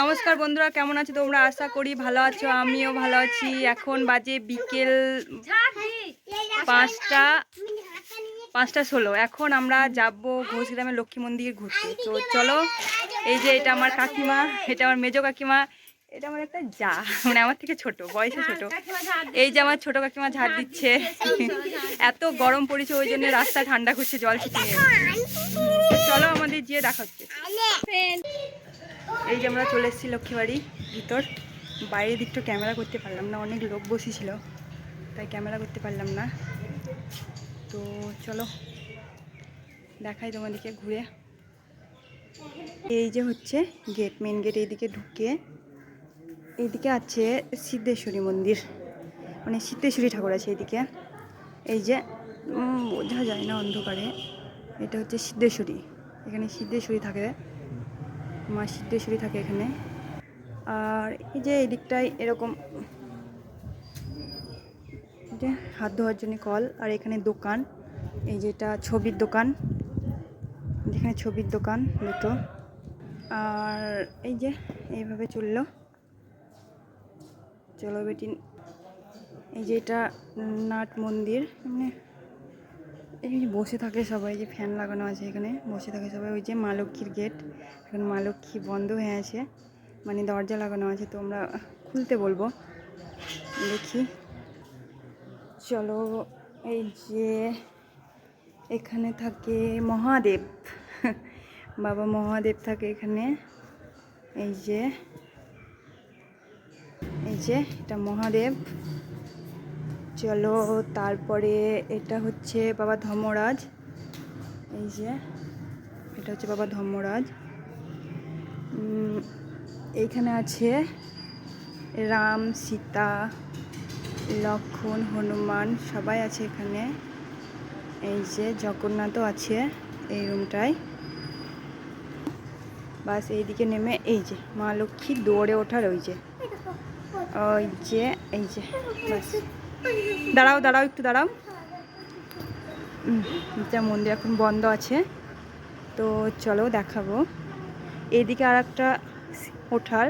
নমস্কার বন্ধুরা, কেমন আছো তোমরা? আশা করি ভালো আছো, আমিও ভালো আছি। এখন বাজে বিকেল পাঁচটা পাঁচটা ষোলো। এখন আমরা যাব ঘোষগ্রামের লক্ষ্মী মন্দির ঘুরতে। তো চলো, এই যে এটা আমার কাকিমা, এটা আমার মেজো কাকিমা, এটা আমার একটা যা মানে আমার থেকে ছোট, বয়সে ছোট। এই যে আমার ছোট কাকিমা ঝাড় দিচ্ছে। এত গরম পড়েছে, ওই জন্য রাস্তা ঠান্ডা করছে, জল ছিটিয়ে চলো আমাদের গিয়ে দেখা হচ্ছে। এই যে আমরা চলে এসেছি লক্ষ্মীবাড়ি ভিতর। বাইরের দিকটা ক্যামেরা করতে পারলাম না, অনেক লোক বসেছিল, তাই ক্যামেরা করতে পারলাম না। তো চলো, দেখাই তোমাদেরকে ঘুরে। এই যে হচ্ছে গেট মেন গেট এইদিকে ঢুকে এইদিকে আছে সিদ্ধেশ্বরী মন্দির। মানে সিদ্ধেশ্বরী ঠাকুর আছে এইদিকে। এই যে বোঝা যায় না অন্ধকারে। এটা হচ্ছে সিদ্ধেশ্বরী। এখানে সিদ্ধেশ্বরী থাকে। মা সিদ্ধেশ্বরী থাকে এখানে। আর এই যে এই দিকটায় এরকম যে হাত ধোয়ার জন্য কল, আর এখানে দোকান। এই যেটা ছবির দোকান, যেখানে ছবির দোকান দুটো আর এই যে এইভাবে চলল। চলো বেটি, এই যে এটা নাট মন্দির মানে যে বসে থাকে সবাই, যে ফ্যান লাগানো আছে এখানে, বসে থাকে সবাই। ওই যে মা লক্ষ্মীর গেট, এখন মা লক্ষ্মী বন্ধ হয়ে আছে মানে দরজা লাগানো আছে, তো আমরা খুলতে বলব। দেখি। চলো, এই যে এখানে থাকে মহাদেব। বাবা মহাদেব থাকে এখানে। এই যে এই যে, এটা মহাদেব। চলো, তারপরে এটা হচ্ছে বাবা ধর্মরাজ। এই যে, এটা হচ্ছে বাবা ধর্মরাজ। এইখানে আছে রাম, সীতা লক্ষণ হনুমান, সবাই আছে এখানে। এই যে, জগন্নাথও আছে এই রুমটায়। বাস, এইদিকে নেমে, এই যে, মা লক্ষ্মী দৌড়ে ওঠার ওই যে। ওই যে, এই যে, বাস। দাঁড়াও দাঁড়াও একটু, দাঁড়াও। যা মন্দির এখন বন্ধ আছে। তো চলো দেখাবো। এইদিকে আর একটা ওঠার,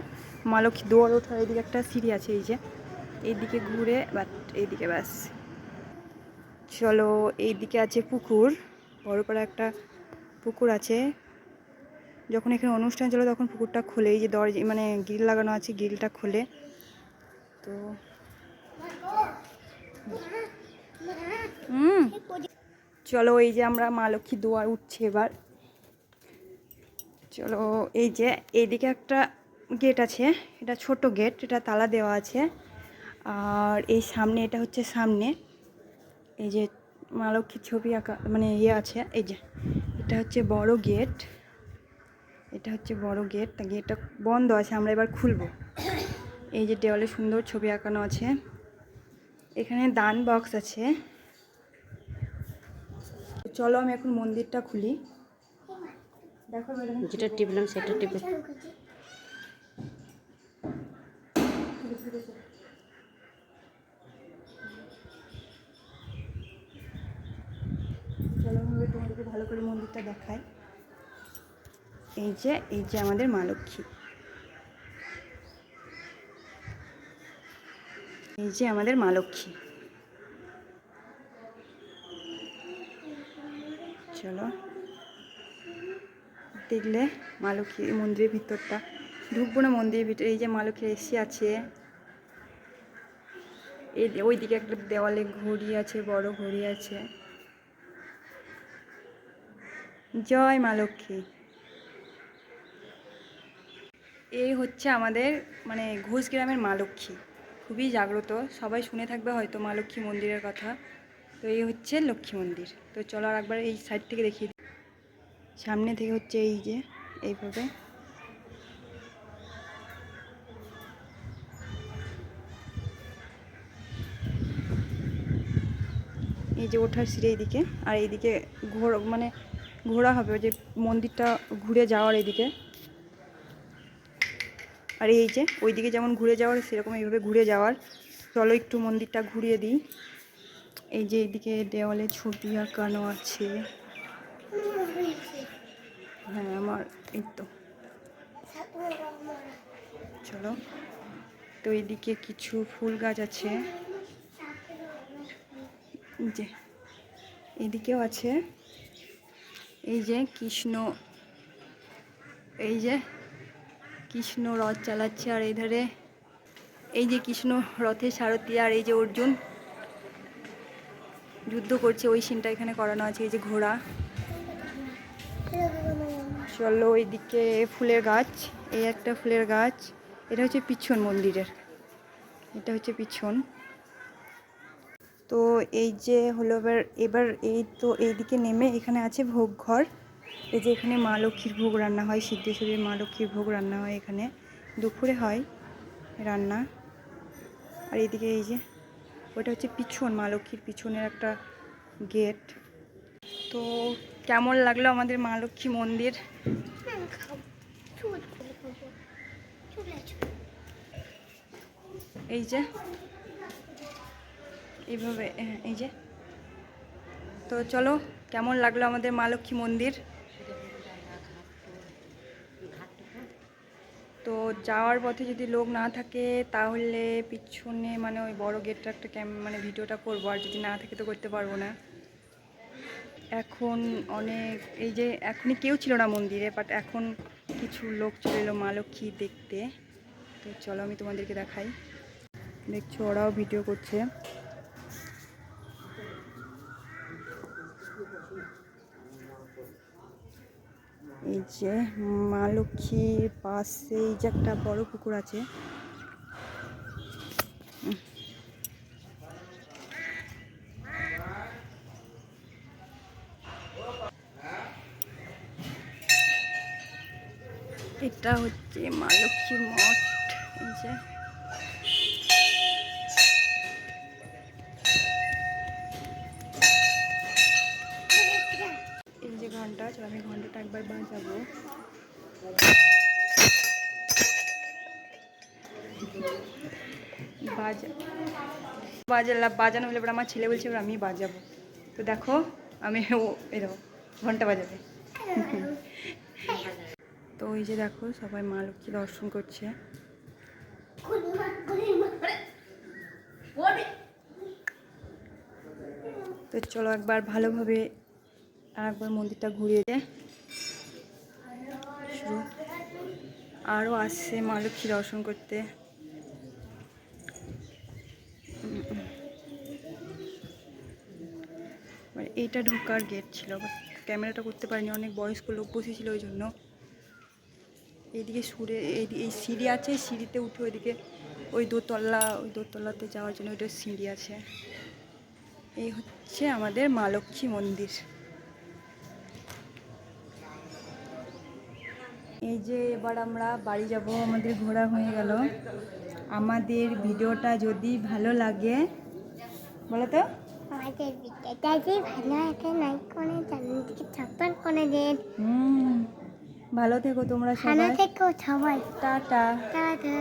মা লক্ষ্মী দৌড় ওঠার এইদিকে একটা সিঁড়ি আছে, এই যে। এইদিকে ঘুরে, বাট এইদিকে ব্যাস। চলো, এইদিকে আছে পুকুর। বড় করে একটা পুকুর আছে। যখন এখানে অনুষ্ঠান চলো, তখন পুকুরটা খোলে এই যে দরজা মানে গ্রিল লাগানো আছে, গ্রিলটা খোলে। তো হুম। চলো এই যে আমরা মা লক্ষ্মী দুয়ার উঠছে এবার। চলো এই যে এইদিকে একটা গেট আছে, এটা ছোট গেট, এটা তালা দেওয়া আছে। আর এই সামনে, এটা হচ্ছে সামনে। এই যে মা লক্ষ্মীর ছবি আঁকা মানে ইয়ে আছে, এই যে, এটা হচ্ছে বড় গেট। এটা হচ্ছে বড় গেট, তা গেটটা বন্ধ আছে, আমরা এবার খুলবো। এই যে দেওয়ালে সুন্দর ছবি আঁকানো আছে। এখানে দান বক্স আছে। চলো আমি এখন মন্দিরটা খুলি। দেখো ম্যাডাম যেটা টিপলাম সেটা টিপে চলো আমি তোমাদেরকে ভালো করে মন্দিরটা দেখাই। এই যে এই যে আমাদের মা লক্ষ্মী। এই যে আমাদের মা লক্ষ্মী। চলো। দেখলে মা লক্ষ্মী মন্দিরের ভিতরটা। ঢুকবো না মন্দিরের ভিতরে, এই যে মা লক্ষ্মীর এসি আছে। এই ওইদিকে একটা দেওয়ালে ঘড়ি আছে, বড় ঘড়ি আছে। জয় মা লক্ষ্মী। এই হচ্ছে আমাদের মানে ঘোষ গ্রামের মা লক্ষ্মী। খুবই জাগ্রত। সবাই শুনে থাকবে হয়তো মা লক্ষ্মী মন্দিরের কথা। তো এই হচ্ছে লক্ষ্মী মন্দির। তো চলো আর একবার এই সাইড থেকে দেখি সামনে থেকে হচ্ছে এই যে, এইভাবে। এই যে ওঠার সিঁড়ি এইদিকে, আর এইদিকে ঘোর মানে ঘোরা হবে। ওই যে মন্দিরটা ঘুরে যাওয়ার এইদিকে। আর এই যে, ওইদিকে যেমন ঘুরে যাওয়ার, সেরকম এইভাবে ঘুরে যাওয়ার। চলো একটু মন্দিরটা ঘুরিয়ে দিই। এই যে এইদিকে দেওয়ালে ছবি আঁকানো আছে। হ্যাঁ আমার, এই তো। চলো। তো এইদিকে কিছু ফুল গাছ আছে। যে এদিকেও আছে। এই যে কৃষ্ণ, এই যে কৃষ্ণ রথ চালাচ্ছে আর এই ধারে এই যে কৃষ্ণ রথের সারথি আর এই যে অর্জুন যুদ্ধ করছে, ওই সিনটা এখানে করানো আছে, এই যে ঘোড়া। চলো ওইদিকে ফুলের গাছ, এই একটা ফুলের গাছ, এটা হচ্ছে পিছন মন্দিরের, এটা হচ্ছে পিছন। তো এই যে হলো এবার এবার এই তো এইদিকে নেমে এখানে আছে ভোগ ঘর এই যে এখানে মা লক্ষ্মীর ভোগ রান্না হয় সিদ্ধেশ্বরীর মা লক্ষ্মীর ভোগ রান্না হয় এখানে। দুপুরে হয় রান্না। আর এদিকে এই যে ওটা হচ্ছে পিছন মা লক্ষ্মীর পিছনের একটা গেট। তো কেমন লাগল আমাদের মা লক্ষ্মী মন্দির? এই যে এইভাবে হ্যাঁ, এই যে। তো চলো কেমন লাগল আমাদের মা লক্ষ্মী মন্দির? তো যাওয়ার পথে যদি লোক না থাকে, তাহলে পিছনে মানে ওই বড় গেটটা একটা ক্যাম মানে ভিডিওটা করব। আর যদি না থাকে তো করতে পারব না। এখন অনেক, এই যে এখনই কেউ ছিল না মন্দিরে বাট এখন কিছু লোক চলে এলো মা লক্ষ্মী দেখতে। তো চলো আমি তোমাদেরকে দেখাই। দেখছ ওরাও ভিডিও করছে। এই যে মা লক্ষ্মীর পাশে এই যে একটা বড় পুকুর আছে। এটা হচ্ছে মা লক্ষ্মীর মঠ, এই যে বাজা বাজালা বাজানো হলে এবার আমার ছেলে বলছে, এবার আমি বাজাবো। তো দেখো, আমি ও দেখো, ঘণ্টা বাজাবে। তো ওই যে দেখো, সবাই মা লক্ষ্মী দর্শন করছে। তো চলো একবার ভালোভাবে আর একবার মন্দিরটা ঘুরিয়ে দে আরও আসছে মা লক্ষ্মী দর্শন করতে। মানে এইটা ঢোকার গেট ছিল ক্যামেরাটা করতে পারিনি, অনেক বয়স্ক লোক বসেছিল ওই জন্য। এইদিকে সুরে এই সিঁড়ি আছে সিঁড়িতে উঠে ওইদিকে ওই দোতলা, ওই দোতলাতে যাওয়ার জন্য ওইটা সিঁড়ি আছে। এই হচ্ছে আমাদের মা লক্ষ্মী মন্দির। এই যে এবার আমরা বাড়ি যাব আমাদের ঘোরা হয়ে গেল। আমাদের ভিডিওটা যদি ভালো লাগে বলো তো। আমাদের ভিডিওটা যদি ভালো লাগে লাইক করে চ্যানেলটিকে সাবস্ক্রাইব করে দিন। হুম ভালো থেকো তোমরা ভালো সবাই। থেকো সবাই। টাটা। টাটা।